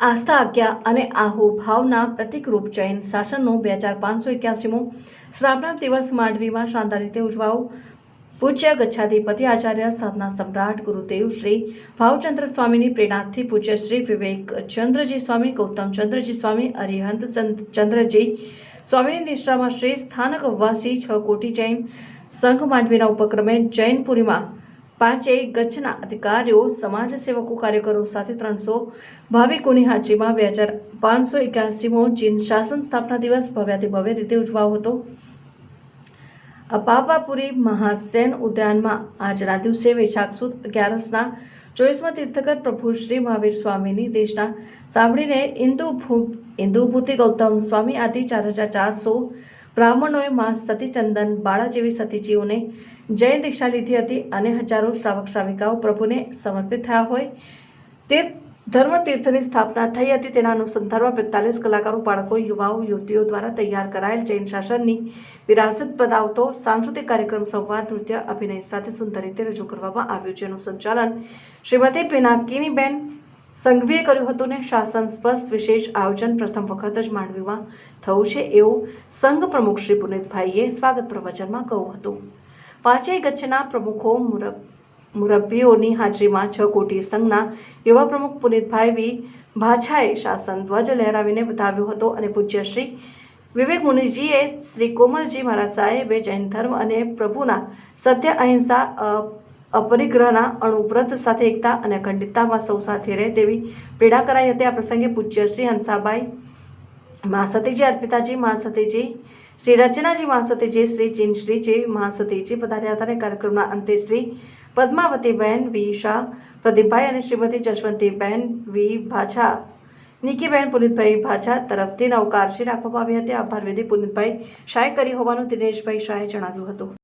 આસ્થા આજ્ઞા અને આહુ ભાવના પ્રતિકરૂપ જૈન શાસનનો બે હજાર પાંચસો એક્યાસીમો શ્રાવણ દિવસ માંડવીમાં શાનદાર રીતે ઉજવાયો. પૂજ્ય ગચ્છાધિપતિ આચાર્ય સાધના સમ્રાટ ગુરુદેવ શ્રી ભાવચંદ્ર સ્વામીની પ્રેરણાથી પૂજ્ય શ્રી વિવેક ચંદ્રજી સ્વામી ગૌતમ ચંદ્રજી સ્વામી અરિહંત ચંદ- ચંદ્રજી સ્વામીની નિષ્ઠામાં શ્રી સ્થાનક વાસી છ કોટી જૈન સંઘ માંડવીના ઉપક્રમે જૈનપુરીમાં પાંચેય ગચ્છના અધિકારીઓ સમાજ સેવકો કાર્યકરો સાથે ત્રણસો ભાવિકોની હાજરીમાં બે હજાર પાંચસો એક્યાસીમો ચીન શાસન સ્થાપના દિવસ ભવ્યાતિ ભવ્ય રીતે ઉજવાયો હતો. અપાપાપુરી મહાસેન ઉદ્યાનમાં આજના દિવસે વૈશાખ સુદ અગિયારસના ચોવીસમાં તીર્થકર પ્રભુ શ્રી મહાવીર સ્વામીની દેશના સાંભળીને ઇન્દુ ઇન્દુભૂતિ ગૌતમ સ્વામી આદિ ચાર હજાર ચારસો બ્રાહ્મણોએ મા સતીચંદન, બાળા જેવી સતીજીઓને જૈન દીક્ષા લીધી હતી અને હજારો શ્રાવક શ્રાવિકાઓ પ્રભુને સમર્પિત થયા હોય. તીર્થ ધર્મ તીર્થની સ્થાપના થઈ હતી. તેના અનુસંધાનમાં બેતાલીસ કલાકારો, બાળકો, યુવાઓ, યુવતીઓ દ્વારા તૈયાર કરાયેલ જૈન શાસનની વિરાસત બતાવતો સાંસ્કૃતિક કાર્યક્રમ, સંવાદ, નૃત્ય, અભિનય સાથે સુંદર રીતે રજૂ કરવામાં આવ્યું જેનું સંચાલન શ્રીમતી પિનાકીનીબેન સંઘવીએ કર્યું હતું ને, શાસન સ્પર્શ વિશેષ આયોજન પ્રથમ વખત જ માંડવીમાં થયું છે એવું સંઘ પ્રમુખ શ્રી પુનિતભાઈએ સ્વાગત પ્રવચનમાં કહ્યું હતું. પાંચેય ગચ્છના પ્રમુખો, મુરબ, મુરબ્બીઓની હાજરીમાં છ કોટી સંઘના યુવા પ્રમુખ પુનિતભાઈ વી. ભાછાએ શાસન ધ્વજ લહેરાવીને બતાવ્યો હતો અને પૂજ્ય શ્રી વિવેક મુનિજીએ શ્રી કોમલજી મહારાજ સાહેબે જૈન ધર્મ અને પ્રભુના સત્ય અહિંસા અપરિગ્રહના, અણુવ્રત સાથે એકતા અને અખંડિતતામાં સૌ સાથે રહે તેવી પ્રેરણા કરાઈ હતી. આ પ્રસંગે પૂજ્ય શ્રી હંસાબાઈ મા સતીજી અર્પિતાજી મા સતીજી શ્રી રચનાજી મા સતીજી શ્રી ચિનશ્રીજી મા સતીજી પધાર્યા હતા અને કાર્યક્રમના અંતે શ્રી પદ્માવતીબહેન વી. શાહ, પ્રદીપભાઈ અને શ્રીમતી જશવંતીબહેન વી. ભાછા, નિકીબેન પુનિતભાઈ ભાછા તરફથી નવકારશી રાખવામાં આવી હતી. આભાર વિધિ પુનિતભાઈ શાહે કરી હોવાનું દિનેશભાઈ શાહે જણાવ્યું હતું.